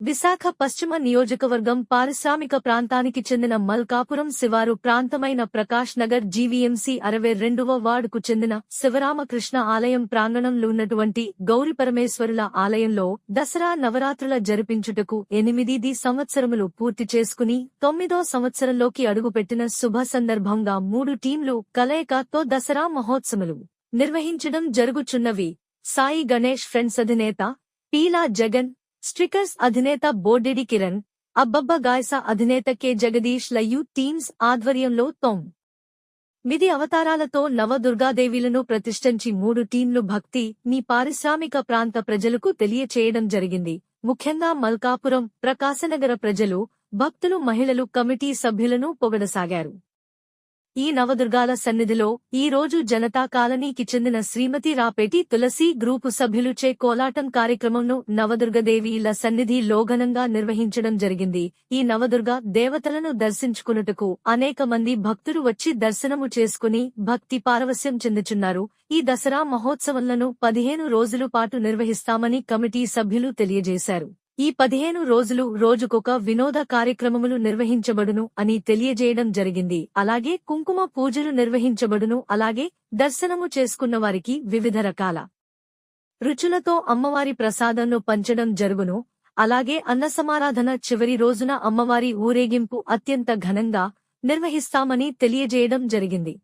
విశాఖ పశ్చిమ నియోజకవర్గం పారిశ్రామిక ప్రాంతానికి చెందిన మల్కాపురం శివారు ప్రాంతమైన ప్రకాష్ నగర్ జీవీఎంసీ అరవై రెండవ వార్డుకు చెందిన శివరామకృష్ణ ఆలయం ప్రాంగణంలో ఉన్నటువంటి గౌరిపరమేశ్వరుల ఆలయంలో దసరా నవరాత్రుల జరిపించుటకు ఎనిమిది సంవత్సరములు పూర్తి చేసుకుని తొమ్మిదో సంవత్సరంలోకి అడుగుపెట్టిన శుభ సందర్భంగా మూడు టీంలు కలయికతో దసరా మహోత్సవములు నిర్వహించడం జరుగుచున్నవి. సాయి గణేష్ ఫ్రెండ్స్ అధినేత పీలా జగన్ స్ట్రికర్స్ అధినేత బోడెడి కిరణ్ అబ్బబ్బ గాయస అధినేత కె. జగదీష్ లయు టీమ్స్ ఆధ్వర్యంలో తొమ్ మిది అవతారాలతో నవదుర్గాదేవిలను ప్రతిష్ఠించి మూడు టీంలు భక్తి మీ పారిశ్రామిక ప్రాంత ప్రజలకు తెలియచేయడం జరిగింది. ముఖ్యంగా మల్కాపురం ప్రకాశనగర ప్రజలు భక్తులు మహిళలు కమిటీ సభ్యులను పొగడసాగారు. ఈ నవదుర్గాల సన్నిధిలో ఈ రోజు జనతా కాలనీకి చెందిన శ్రీమతి రాపేటి తులసి గ్రూపు సభ్యులుచే కోలాటం కార్యక్రమంను నవదుర్గదేవి సన్నిధి లోఘనంగా నిర్వహించడం జరిగింది. ఈ నవదుర్గ దేవతలను దర్శించుకున్నటకు అనేక మంది భక్తులు వచ్చి దర్శనము చేసుకుని భక్తి పారవస్యం చెందుచున్నారు. ఈ దసరా మహోత్సవంలను పదిహేను రోజుల పాటు నిర్వహిస్తామని కమిటీ సభ్యులు తెలియజేశారు. ఈ పదిహేను రోజులు రోజుకొక వినోద కార్యక్రమములు నిర్వహించబడును అని తెలియజేయడం జరిగింది. అలాగే కుంకుమ పూజలు నిర్వహించబడును. అలాగే దర్శనము చేసుకున్న వారికి వివిధ రకాల రుచులతో అమ్మవారి ప్రసాదంను పంచడం జరుగును. అలాగే అన్నసమారాధన చివరి రోజున అమ్మవారి ఊరేగింపు అత్యంత ఘనంగా నిర్వహిస్తామని తెలియజేయడం జరిగింది.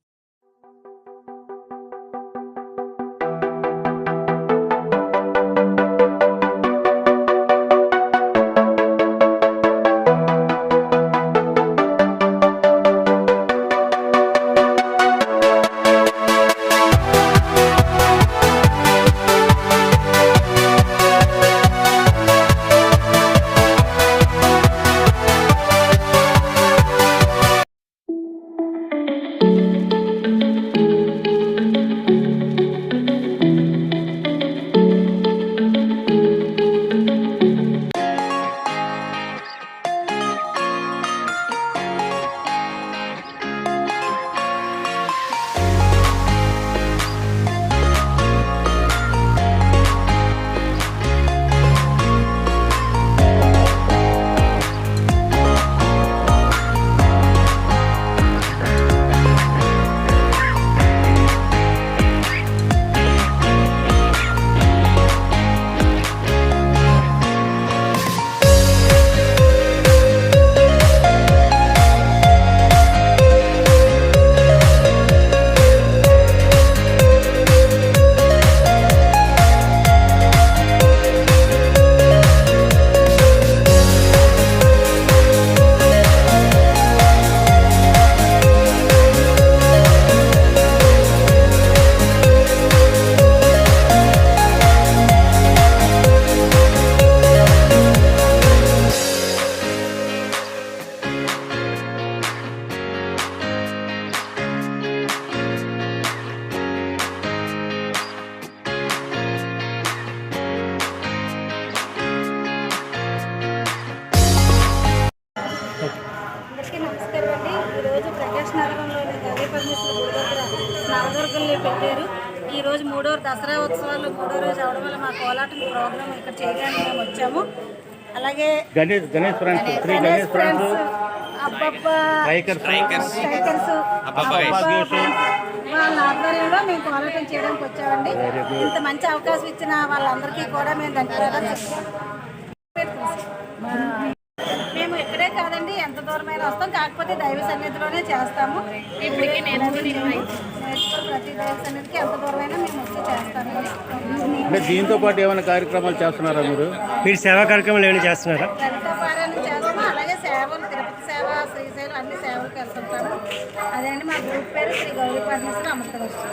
పరమేశ్వర గుడి దగ్గర నవదుర్గల్ని పెట్టారు. ఈ రోజు మూడో దసరా ఉత్సవాలు మూడో రోజు అవడం వల్ల మా కోలాటం ప్రోగ్రాం ఇక్కడ చేయడానికి మేము వచ్చాము. అలాగే గణేష్ గణేష్ ఫ్రెండ్స్ గణేష్ ఫ్రెండ్స్ వాళ్ళ ఆధ్వర్యంలో మేము కోలాటం చేయడానికి వచ్చామండి. ఇంత మంచి అవకాశం ఇచ్చిన వాళ్ళందరికీ కూడా మేము ధన్యవాదాలు చెప్తాం మేము ఇక్కడే కాదండి ఎంత దూరమైనా వస్తాం. కాకపోతే దైవ సన్నిధిలోనే చేస్తాము. ఇప్పటికీ ప్రతి దైవ సన్నిధికి ఎంత దూరమైనా మేము వచ్చి చేస్తామండి అంటే దీంతో పాటు ఏమైనా కార్యక్రమాలు చేస్తున్నారా మీరు? మీరు సేవా కార్యక్రమాలు ఏమైనా చేస్తున్నారా? చేస్తాము. అలాగే సేవలు తిరుపతి సేవ శ్రీశైలం అన్ని సేవలకు వెళ్తుంటాము. అదండి మా గ్రూప్ పేరు శ్రీ గౌరీ పరమేశ్వర అమృతవర్షం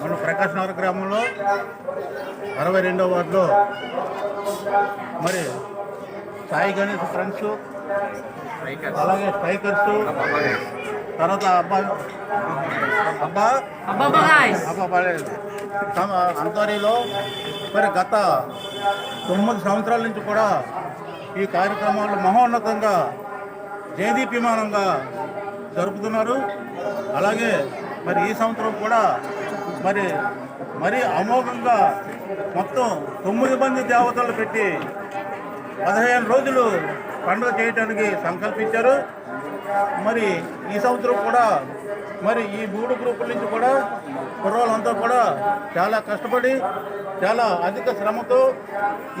మన ప్రకాశ్ నగర్ గ్రామంలో అరవై రెండో వార్డులో మరి సాయి గణేష్ ఫ్రెండ్స్ అలాగే స్ట్రైకర్స్ తర్వాత అబ్బా అబ్బా అబ్బా తమ అంతరిలో మరి గత తొమ్మిది సంవత్సరాల నుంచి కూడా ఈ కార్యక్రమాలు మహోన్నతంగా జయదీప్యమానంగా జరుపుతున్నారు. అలాగే మరి ఈ సంవత్సరం కూడా మరి మరి అమోఘంగా మొత్తం తొమ్మిది మంది దేవతలు పెట్టి పదిహేను రోజులు పండుగ చేయడానికి సంకల్పించారు. మరి ఈ సంవత్సరం కూడా మరి ఈ మూడు గ్రూపుల నుంచి కూడా కుర్రోళ్ళంతా కూడా చాలా కష్టపడి చాలా అధిక శ్రమతో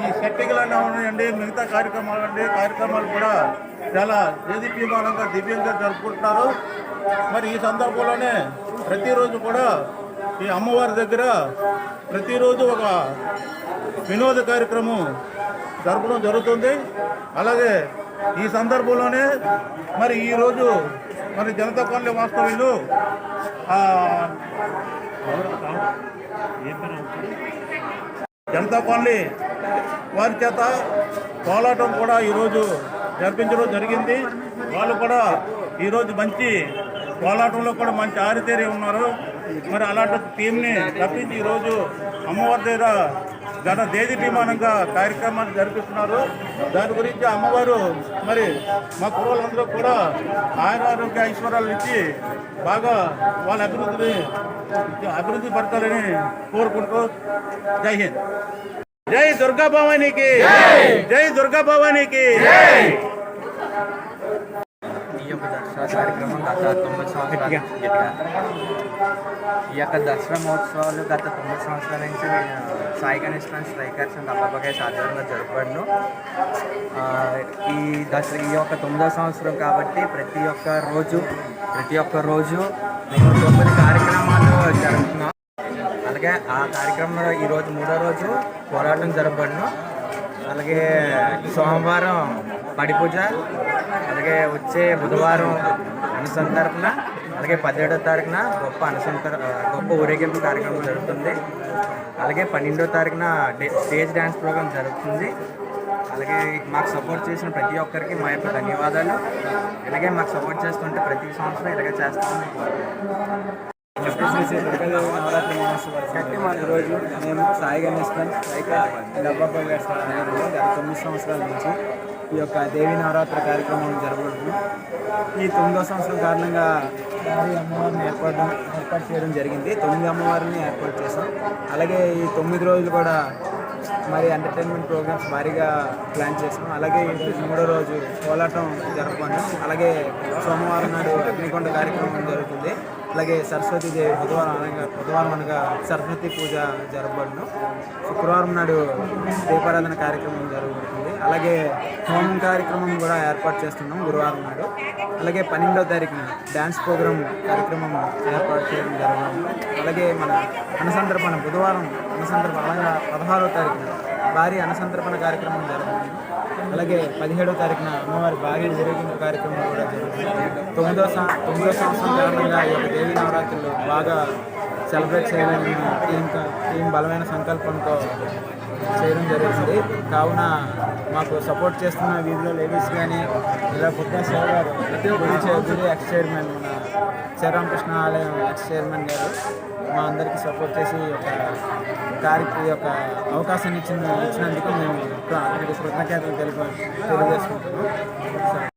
ఈ సెట్టింగ్లు ఉన్నాయండి మిగతా కార్యక్రమాలు అండి కార్యక్రమాలు కూడా చాలా దేదీప్యమానంగా దివ్యంగా జరుపుకుంటున్నారు. మరి ఈ సందర్భంలోనే ప్రతిరోజు కూడా ఈ అమ్మవారి దగ్గర ప్రతిరోజు ఒక వినోద కార్యక్రమం జరపడం జరుగుతుంది. అలాగే ఈ సందర్భంలోనే మరి ఈరోజు మరి జనతా కాలనీ వాస్తవ్యులు జనతా కాలనీ వారి చేత కోలాటం కూడా ఈరోజు జరిపించడం జరిగింది. వాళ్ళు కూడా ఈరోజు మంచి పోరాటంలో కూడా మంచి ఆరితేరి ఉన్నారు. మరి అలాంటి టీంని తప్పించి ఈరోజు అమ్మవారి దగ్గర గత దేదీప్యమానంగా కార్యక్రమాన్ని జరిపిస్తున్నారు. దాని గురించి అమ్మవారు మరి మా కుర్రోళ్ళందరూ కూడా ఆయన ఆరోగ్య ఐశ్వర్యాలు ఇచ్చి బాగా వాళ్ళ అభివృద్ధిని అభివృద్ధి పరచాలని కోరుకుంటూ జై హింద్. జై దుర్గా భవానీకి. జై. దుర్గా భవానీకి. కార్యక్రమం గత తొమ్మిది సంవత్సరాల గట్టిగా. ఈ యొక్క దసరా మహోత్సవాలు గత తొమ్మిది సంవత్సరాల నుంచి ఆ, Sai Ganesh friend strikers and అబ్బాబాయ్ సాధారణంగా జరపబడును ఈ దసరా ఈ యొక్క తొమ్మిదో సంవత్సరం కాబట్టి ప్రతి ఒక్క రోజు ప్రతి ఒక్క రోజు మేము తొమ్మిది కార్యక్రమాలు జరుపుతున్నాం. అలాగే ఆ కార్యక్రమంలో ఈరోజు మూడో రోజు పోరాటం జరపబడును అలాగే సోమవారం పడి పూజ అలాగే వచ్చే బుధవారం అనుసంతర్పణ అలాగే పదిహేడో తారీఖున గొప్ప అనుసంతర గొప్ప ఊరేగింపు కార్యక్రమం జరుగుతుంది. అలాగే పన్నెండో తారీఖున డే- స్టేజ్ డ్యాన్స్ ప్రోగ్రామ్ జరుగుతుంది. అలాగే మాకు సపోర్ట్ చేసిన ప్రతి ఒక్కరికి మా యొక్క ధన్యవాదాలు. అలాగే మాకు సపోర్ట్ చేస్తుంటే ప్రతి సంవత్సరం ఇలాగే చేస్తామని నవరాత్రి మహోత్సవాలు ఈరోజు మేము సాయి గణేష్ సాయిగా డబ్బా గారి తొమ్మిది సంవత్సరాల నుంచి ఈ యొక్క దేవి నవరాత్రి కార్యక్రమం జరగబడుతుంది ఈ తొమ్మిదో సంవత్సరం కారణంగా భారీ అమ్మవారిని ఏర్పాటు ఏర్పాటు చేయడం జరిగింది. తొమ్మిది అమ్మవారిని ఏర్పాటు చేసాం అలాగే ఈ తొమ్మిది రోజులు కూడా మరి ఎంటర్టైన్మెంట్ ప్రోగ్రామ్స్ భారీగా ప్లాన్ చేసాం అలాగే మూడో రోజు కోలాటం జరుపుకున్నాం. అలాగే సోమవారం నాడు అగ్నికొండ కార్యక్రమం జరుగుతుంది. అలాగే సరస్వతి దేవి బుధవారం అనగా బుధవారం అనగా సరస్వతి పూజ జరపబడును. శుక్రవారం నాడు దీపారాధన కార్యక్రమం జరగబడుతుంది అలాగే హోమం కార్యక్రమం కూడా ఏర్పాటు చేస్తున్నాం గురువారం నాడు. అలాగే పన్నెండో తారీఖున డ్యాన్స్ ప్రోగ్రామ్ కార్యక్రమం ఏర్పాటు చేయడం జరగడం అలాగే మన అనుసంతర్పణ బుధవారం అనుసంతర్పణ అలాగే పదహారో తారీఖున భారీ అనుసంతర్పణ కార్యక్రమం జరుగుతుంది. అలాగే పదిహేడో తారీఖున అమ్మవారి భారీ ఊరేగింపు కార్యక్రమం కూడా జరుగుతుంది. తొమ్మిదో సం- తొమ్మిదో సంవత్సరం కారణంగా ఈ యొక్క దేవీ నవరాత్రులు బాగా సెలబ్రేట్ చేయాలని టీం టీం బలమైన సంకల్పంతో చేయడం జరుగుతుంది. కావున మాకు సపోర్ట్ చేస్తున్న వీధిలో లేడీస్ కానీ ఇలా పుట్టిన సేవ గారు గుడి ఎక్స్ చైర్మన్ మన శ్రీరామకృష్ణ ఆలయం ఎక్స్ చైర్మన్ గారు మా అందరికీ సపోర్ట్ చేసి ఒక కార్యక్రమ కార్యక్రమం యొక్క అవకాశాన్ని ఇచ్చిన ఇచ్చినందుకు మేము కృతజ్ఞతలు తెలుపు తెలియజేసుకుంటున్నాం.